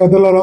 పెద్దలలో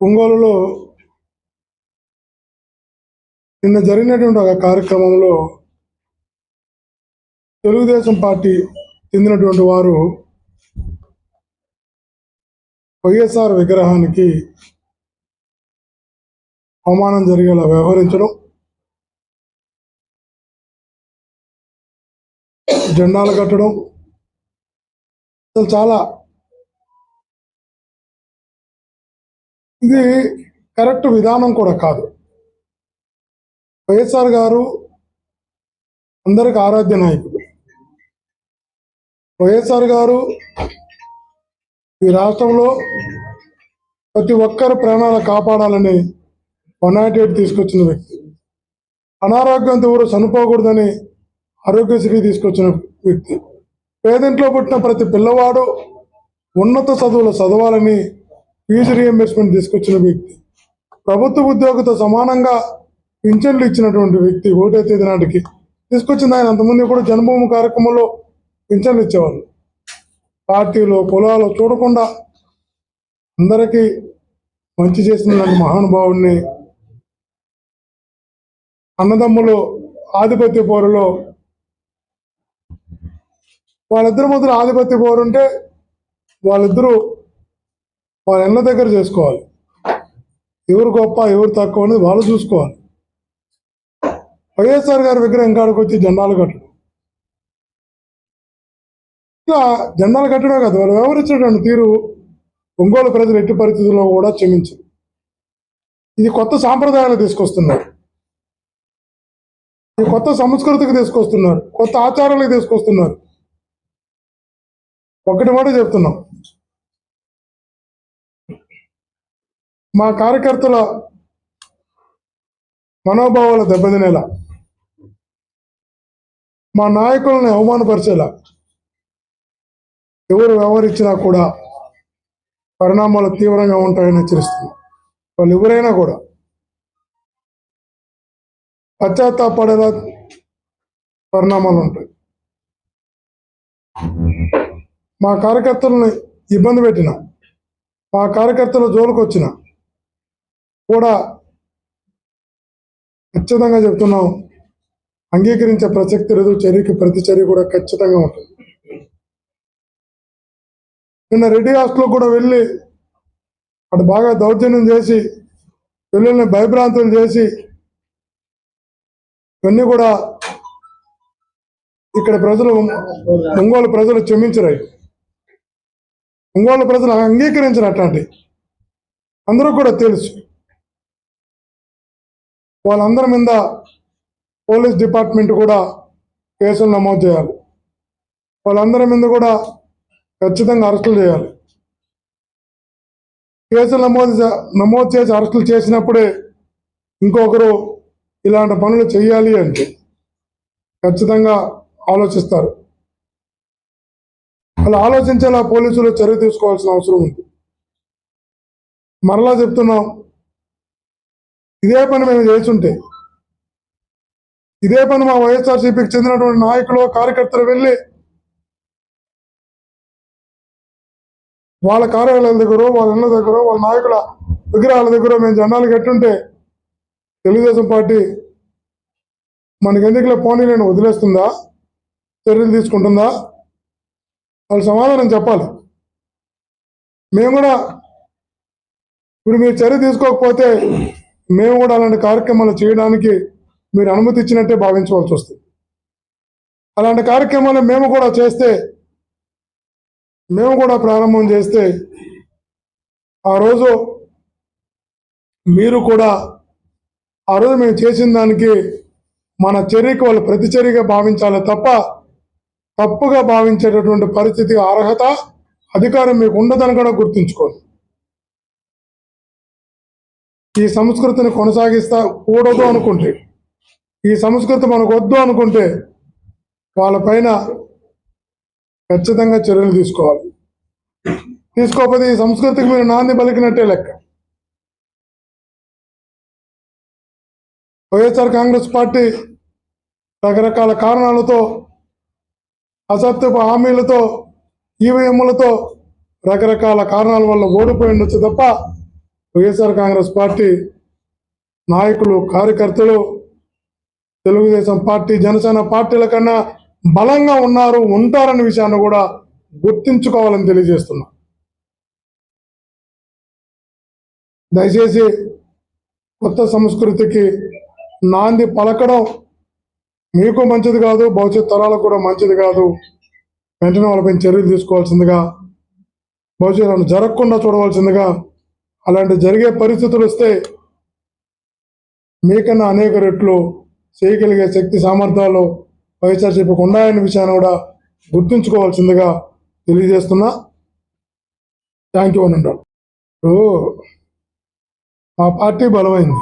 ఒంగోలులో నిన్న జరిగినటువంటి ఒక కార్యక్రమంలో తెలుగుదేశం పార్టీ చెందినటువంటి వారు వైఎస్ఆర్ విగ్రహానికి అవమానం జరిగేలా వ్యవహరించడం జెండాలు కట్టడం. అసలు చాలా ఇది కరెక్ట్ విధానం కూడా కాదు. వైఎస్ఆర్ గారు అందరికి ఆరాధ్య నాయకుడు. వైఎస్ఆర్ గారు ఈ రాష్ట్రంలో ప్రతి ఒక్కరు ప్రాణాలు కాపాడాలని వన్ నాట్ ఎయిట్ తీసుకొచ్చిన వ్యక్తి. అనారోగ్యంతో ఎవరు చనిపోకూడదని ఆరోగ్యశ్రీ తీసుకొచ్చిన వ్యక్తి. పేదింట్లో పుట్టిన ప్రతి పిల్లవాడు ఉన్నత చదువులు చదవాలని ఫీజు రియంబర్స్మెంట్ తీసుకొచ్చిన వ్యక్తి. ప్రభుత్వ ఉద్యోగితో సమానంగా పింఛన్లు ఇచ్చినటువంటి వ్యక్తి ఓటే తేదీ నాటికి తీసుకొచ్చింది ఆయన. అంతకుముందు కూడా జన్మభూమి కార్యక్రమంలో పింఛన్లు ఇచ్చేవాళ్ళు. పార్టీలో కులాలు చూడకుండా అందరికీ మంచి చేసిన మహానుభావుడిని అన్నదమ్ములు ఆధిపత్య పోరులో వాళ్ళిద్దరి మధ్యలో ఆధిపత్య పోరు ఉంటే వాళ్ళిద్దరూ వాళ్ళ ఇళ్ళ దగ్గర చేసుకోవాలి. ఎవరు గొప్ప ఎవరు తక్కువ అనేది వాళ్ళు చూసుకోవాలి. వైఎస్ఆర్ గారి విగ్రహం కాడికి వచ్చి జెండాలు కట్టడం. ఇలా జెండాలు కట్టడం కాదు వాళ్ళు వ్యవహరించినటువంటి తీరు ఒంగోలు ప్రజలు ఎట్టి పరిస్థితుల్లో కూడా క్షమించరు. ఇది కొత్త సాంప్రదాయాలు తీసుకొస్తున్నారు. ఇది కొత్త సంస్కృతికి తీసుకొస్తున్నారు. కొత్త ఆచారాలకు తీసుకొస్తున్నారు. ఒకటి మాట చెప్తున్నాం. మా కార్యకర్తల మనోభావాలు దెబ్బతినేలా మా నాయకులను అవమానపరిచేలా ఎవరు వ్యవహరించినా కూడా పరిణామాలు తీవ్రంగా ఉంటాయని హెచ్చరిస్తున్నాం. వాళ్ళు ఎవరైనా కూడా పశ్చాత్తాపడేలా పరిణామాలు ఉంటాయి. మా కార్యకర్తలను ఇబ్బంది పెట్టిన. మా కార్యకర్తల జోలికి వచ్చిన. కూడా ఖచ్చితంగా చెప్తున్నాం. అంగీకరించే ప్రసక్తి లేదు. చర్యకి ప్రతి చర్య కూడా ఖచ్చితంగా ఉంటుంది. నిన్న రెడ్డి హాస్టల్లో కూడా వెళ్ళి అటు బాగా దౌర్జన్యం చేసి పిల్లల్ని భయభ్రాంతులు చేసి ఇవన్నీ కూడా ఇక్కడ ప్రజలు ఒంగోలు ప్రజలు క్షమించరాయి. ఒంగోలు ప్రజలు అంగీకరించిన అట్లాంటి అందరూ కూడా తెలుసు. వాళ్ళందరి మీద పోలీస్ డిపార్ట్మెంట్ కూడా కేసులు నమోదు చేయాలి. వాళ్ళందరి మీద కూడా ఖచ్చితంగా అరెస్టులు చేయాలి. కేసులు నమోదు చే- నమోదు చేసి అరెస్టులు చేసినప్పుడే ఇంకొకరు ఇలాంటి పనులు చేయాలి అంటే ఖచ్చితంగా ఆలోచిస్తారు. అలా ఆలోచించేలా పోలీసులు చర్య తీసుకోవాల్సిన అవసరం ఉంది. మరలా చెప్తున్నాం. ఇదే పని మేము చేస్తుంటే ఇదే పని మా వైఎస్ఆర్సీపీకి చెందినటువంటి నాయకులు కార్యకర్తలు వెళ్ళి వాళ్ళ కార్యాలయాల దగ్గర వాళ్ళ ఇళ్ళ దగ్గర వాళ్ళ నాయకుల విగ్రహాల దగ్గర మేము జెండాలు కట్టుంటే తెలుగుదేశం పార్టీ మనకెందుకులే పోనీ నేను వదిలేస్తుందా? చర్యలు తీసుకుంటుందా? వాళ్ళు సమాధానం చెప్పాలి. మేము కూడా ఇప్పుడు మీరు చర్య తీసుకోకపోతే మేము కూడా అలాంటి కార్యక్రమాలు చేయడానికి మీరు అనుమతి ఇచ్చినట్టే భావించవలసి వస్తుంది. అలాంటి కార్యక్రమాలు మేము కూడా చేస్తే మేము కూడా ప్రారంభం చేస్తే ఆ రోజు మీరు కూడా ఆ రోజు మేము చేసిన దానికి మన చర్యకు వాళ్ళు ప్రతిచర్యగా భావించాలి తప్ప తప్పుగా భావించేటటువంటి పరిస్థితి అర్హత అధికారం మీకు ఉండదని కూడా గుర్తుంచుకోండి. ఈ సంస్కృతిని కొనసాగిస్తా కూడదు అనుకుంటే ఈ సంస్కృతి మనకు వద్దు అనుకుంటే వాళ్ళపైన ఖచ్చితంగా చర్యలు తీసుకోవాలి. తీసుకోకపోతే ఈ సంస్కృతికి మీరు నాంది పలికినట్టే లెక్క. వైఎస్ఆర్ కాంగ్రెస్ పార్టీ రకరకాల కారణాలతో అసత్యపు హామీలతో ఈవీఎంలతో రకరకాల కారణాల వల్ల ఓడిపోయి ఉండొచ్చు తప్ప వైఎస్ఆర్ కాంగ్రెస్ పార్టీ నాయకులు కార్యకర్తలు తెలుగుదేశం పార్టీ జనసేన పార్టీల కన్నా బలంగా ఉన్నారు ఉంటారనే విషయాన్ని కూడా గుర్తించుకోవాలని తెలియజేస్తున్నా. దయచేసి కొత్త సంస్కృతికి నాంది పలకడం మీకు మంచిది కాదు భవిష్యత్ తరాలకు కూడా మంచిది కాదు. వెంటనే వాళ్ళపై చర్యలు తీసుకోవాల్సిందిగా భవిష్యత్తు జరగకుండా చూడవలసిందిగా అలాంటి జరిగే పరిస్థితులు వస్తే మీకన్నా అనేక రెట్లు చేయగలిగే శక్తి సామర్థ్యాలు వైఎస్ఆర్సీపీకి ఉన్నాయనే విషయాన్ని కూడా గుర్తుంచుకోవాల్సిందిగా తెలియజేస్తున్నా. థ్యాంక్ యూ అని అంటారు ఇప్పుడు మా పార్టీ బలమైంది.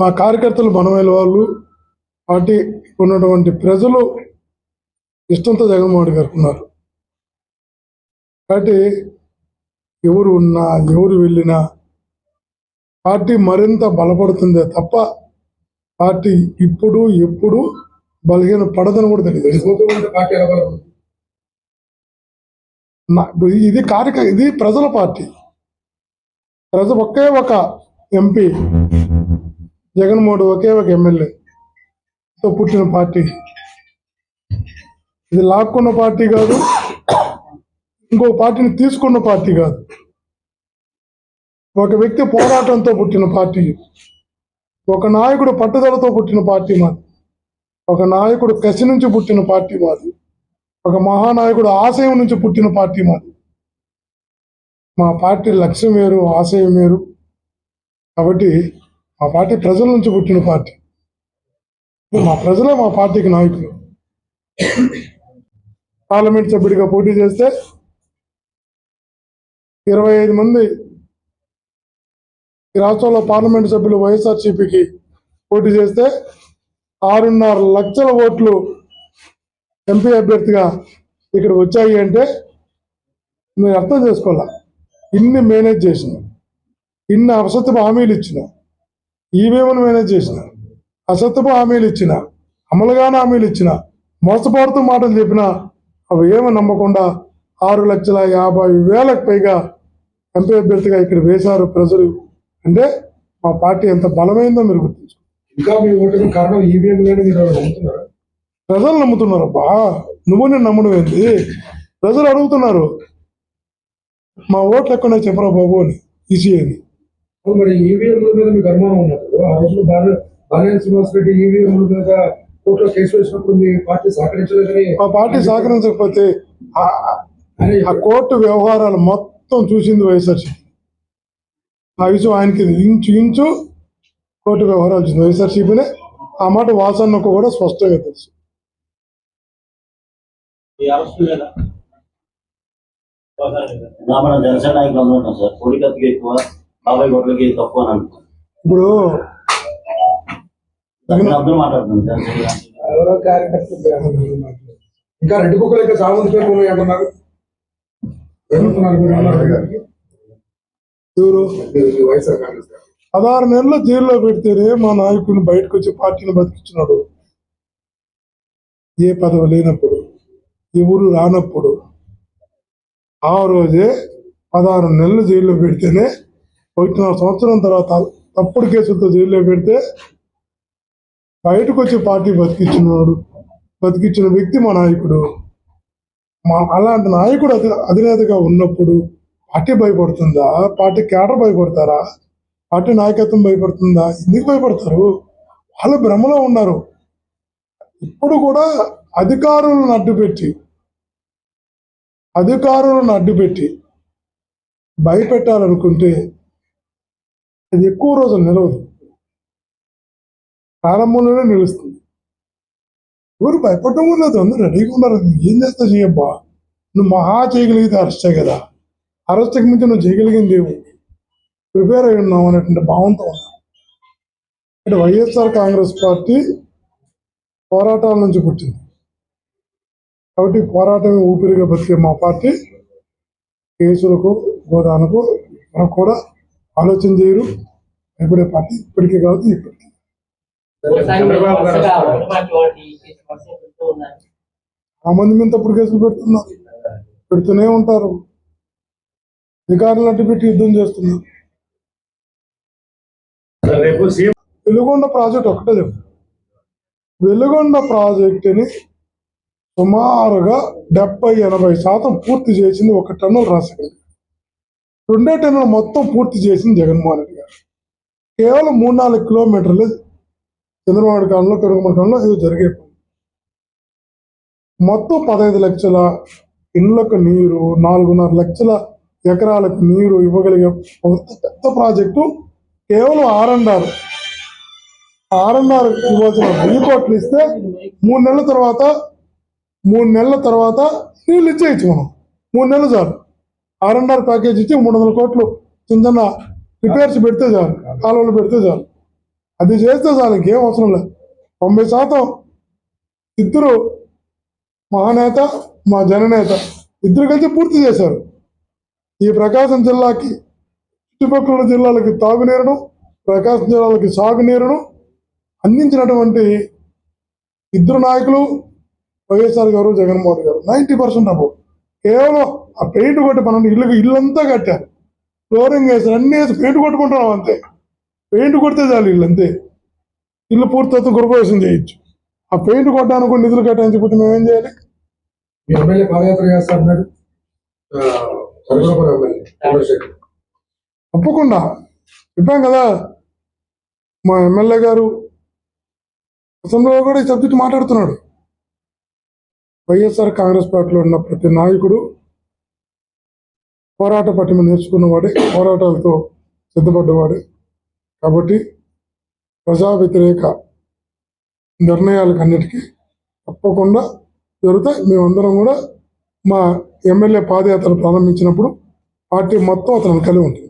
మా కార్యకర్తలు మనమైన వాళ్ళు పార్టీ ఉన్నటువంటి ప్రజలు ఇష్టంతో జగన్మోహన్ గారు ఉన్నారు. కాబట్టి ఎవరు ఉన్నా ఎవరు వెళ్ళినా పార్టీ మరింత బలపడుతుందే తప్ప పార్టీ ఇప్పుడు ఎప్పుడు బలహీన పడదని కూడా తెలియదు. ఇది కార్యక ఇది ప్రజల పార్టీ. ప్రజ ఒకే ఒక ఎంపీ. జగన్మోహన్ ఒకే ఒక ఎమ్మెల్యేతో పుట్టిన పార్టీ. ఇది లాక్కున్న పార్టీ కాదు ఇంకో పార్టీని తీసుకున్న పార్టీ కాదు. ఒక వ్యక్తి పోరాటంతో పుట్టిన పార్టీ. ఒక నాయకుడు పట్టుదలతో పుట్టిన పార్టీ మాది. ఒక నాయకుడు కసి నుంచి పుట్టిన పార్టీ మాది. ఒక మహానాయకుడు ఆశయం నుంచి పుట్టిన పార్టీ మాది. మా పార్టీ లక్ష్యం వేరు ఆశయం వేరు. కాబట్టి మా పార్టీ ప్రజల నుంచి పుట్టిన పార్టీ. మా ప్రజలే మా పార్టీకి నాయకులు. పార్లమెంట్ సభ్యుడిగా పోటీ చేస్తే ఇరవై ఐదు మంది ఈ రాష్ట్రంలో పార్లమెంట్ సభ్యులు వైఎస్ఆర్సీపీకి పోటీ చేస్తే ఆరున్నర లక్షల ఓట్లు ఎంపీ అభ్యర్థిగా ఇక్కడ వచ్చాయి అంటే నువ్వు అర్థం చేసుకోవాలా? ఇన్ని మేనేజ్ చేసిన ఇన్ని అసత్యపు హామీలు ఇచ్చినావు. ఈవీఎంను మేనేజ్ చేసిన? అసత్యపు హామీలు ఇచ్చిన అమలుగానే హామీలు ఇచ్చిన మోసపోడుతూ మాటలు చెప్పిన అవి ఏమి నమ్మకుండా ఆరు లక్షల యాభై వేలకు పైగా ఎంపీ అభ్యర్థిగా ఇక్కడ వేశారు ప్రజలు. అంటే మా పార్టీ ఎంత బలమైందో మీరు గుర్తించు ఇంకా మీ ఓటుకు కారణం ఈవీఎం లేని మీరు నమ్ముతున్నారు? ప్రజలు నమ్ముతున్నారు అబ్బా నువ్వు నేను నమ్మడం ఏంటి ప్రజలు అడుగుతున్నారు మా ఓట్లు ఎక్కడ చెప్పరా బాబు అని. ఈసీ అని మరి ఈవీఎం మీద మీకు అనుమానం ఉన్నప్పుడు ఆ రోజు బాగా బాలినేని శ్రీనివాస్ రెడ్డి ఈవీఎం మీద కోర్టులో కేసు వేసినప్పుడు మీ పార్టీ సహకరించలేదని మా పార్టీ సహకరించకపోతే ఆ- ఆ కోర్టు వ్యవహారాలు మొత్తం చూసింది వైఎస్ఆర్సీపీ ఆ విషయం ఆయనకి ఇంచు ఇంచు కోర్టు వ్యవహారాలు చూసింది వైఎస్ఆర్సీపీనే ఆ మాట వాసన్నకు కూడా స్పష్టంగా తెలుసు. జనసేన నాయకులు అందరూ సార్. పొడికత్తికి ఎక్కువ. బాబాయ్ గొడ్లకి తక్కువ అని ఇప్పుడు మాట్లాడుతున్నాం ఎవరో ఇంకా రెడ్డి కుక్కలు ఇంకా అంటున్నారు? ఎవరు? ఈ కాంగ్రెస్ గారు. పదహారు నెలలు జైల్లో పెడితేనే మా నాయకుడిని బయటకు వచ్చి పార్టీని బతికించినాడు. ఏ పదవి లేనప్పుడు ఎవరు రానప్పుడు ఆ రోజే పదహారు నెలలు జైల్లో పెడితేనే ఒకటిన్నర సంవత్సరం తర్వాత తప్పుడు కేసులతో జైల్లో పెడితే బయటకు వచ్చి పార్టీ బతికించినవాడు బతికించిన వ్యక్తి మా నాయకుడు. మా అలాంటి నాయకుడు అధి అధినేతగా ఉన్నప్పుడు పార్టీ భయపడుతుందా? పార్టీ కేడర్ భయపడతారా? పార్టీ నాయకత్వం భయపడుతుందా? ఎందుకు భయపడతారు? వాళ్ళు భ్రమలో ఉన్నారు. ఇప్పుడు కూడా అధికారులను అడ్డుపెట్టి అధికారులను అడ్డుపెట్టి భయపెట్టాలనుకుంటే అది ఎక్కువ రోజులు నిలవదు. ప్రారంభంలోనే నిలుస్తుంది. ఎవరు భయపడటం కూడా లేదు. అందరూ రెడీగా ఉన్నారు. ఏం చేస్తా చేయబ్బా? నువ్వు మహా చేయగలిగితే అరెస్టే కదా. అరెస్ట్కి మించి నువ్వు చేయగలిగింది ఏమి? ప్రిపేర్ అయి ఉన్నావు అనేటువంటి భావంతో ఉన్నా అంటే వైఎస్ఆర్ కాంగ్రెస్ పార్టీ పోరాటాల నుంచి పుట్టింది. కాబట్టి పోరాటమే ఊపిరిగా బతికే మా పార్టీ. కేసులకు గోదానకు మనకు కూడా ఆలోచన చేయరు. భయపడే పార్టీ ఇప్పటికే కాదు ఇప్పటికీ. ఆ మంది మీద తప్పుడు కేసులు పెడుతున్నారు. పెడుతూనే ఉంటారు. అధికారులు అడ్డు పెట్టి యుద్ధం చేస్తున్నారు. వెలుగొండ ప్రాజెక్ట్ ఒకటే చెప్పు. వెలుగొండ ప్రాజెక్టుని సుమారుగా డెబ్బై ఎనభై శాతం పూర్తి చేసింది ఒక టన్నుల రాజశేఖర రెండో టన్నులు మొత్తం పూర్తి చేసింది జగన్మోహన్ రెడ్డి గారు. కేవలం మూడు నాలుగు కిలోమీటర్లు చంద్రబాబు కాలంలో కరుగుమల కాలంలో ఇది జరిగే మొత్తం పదహైదు లక్షల ఇండ్లకు నీరు నాలుగున్నర లక్షల ఎకరాలకు నీరు ఇవ్వగలిగే పెద్ద ప్రాజెక్టు కేవలం R and R. R and R ఇవ్వాల్సిన వెయ్యి కోట్లు ఇస్తే మూడు నెలల తర్వాత మూడు నెలల తర్వాత నీళ్ళు ఇచ్చేయచ్చు మనం. మూడు నెలలు చాలు. ఆర్ఎన్ఆర్ ప్యాకేజ్ ఇచ్చి మూడు వందల కోట్లు చిన్న చిన్న రిపేర్స్ పెడితే చాలు కాలువలు పెడితే చాలు. అది చేస్తే చాలు ఇంకేం అవసరం లేదు. తొంభై శాతం ఇద్దరు మహానేత మా జననేత ఇద్దరు కలిసి పూర్తి చేశారు. ఈ ప్రకాశం జిల్లాకి చుట్టుపక్కల జిల్లాలకి తాగునీరును ప్రకాశం జిల్లాలకి సాగునీరును అందించినటువంటి ఇద్దరు నాయకులు వైఎస్ఆర్ గారు జగన్మోహన్ గారు. నైంటీ పర్సెంట్ అబౌట్ కేవలం ఆ పెయింట్ కొట్టి పన్నెండు ఇల్లు ఇల్లంతా కట్టారు ఫ్లోరింగ్ వేసారు అన్ని వేసి పెయింట్ కొట్టుకుంటున్నాం అంతే. పెయింట్ కొడితే చాలు ఇల్లు అంతే ఇల్లు పూర్తి గృహప్రవేశం చేయొచ్చు. ఆ పెయింట్ కొట్టడానికి కూడా నిధులు మేము ఏం చేయాలి ఎమ్మెల్యే పాదయాత్ర ఎమ్మెల్యే చంద్రశేఖర్. తప్పకుండా. చెప్పాం కదా మా ఎమ్మెల్యే గారు అసెంబ్లీలో కూడా ఈ సబ్జెక్ట్ మాట్లాడుతున్నాడు. వైఎస్ఆర్ కాంగ్రెస్ పార్టీలో ఉన్న ప్రతి నాయకుడు పోరాట పట్టిమ నేర్చుకున్నవాడే పోరాటాలతో సిద్ధపడ్డవాడే. కాబట్టి ప్రజా వ్యతిరేక నిర్ణయాలకు అన్నిటికీ తప్పకుండా జరుగుతాయి. మేమందరం కూడా మా ఎమ్మెల్యే పాదయాత్ర ప్రారంభించినప్పుడు పార్టీ మొత్తం అతను కలిగి ఉంటుంది.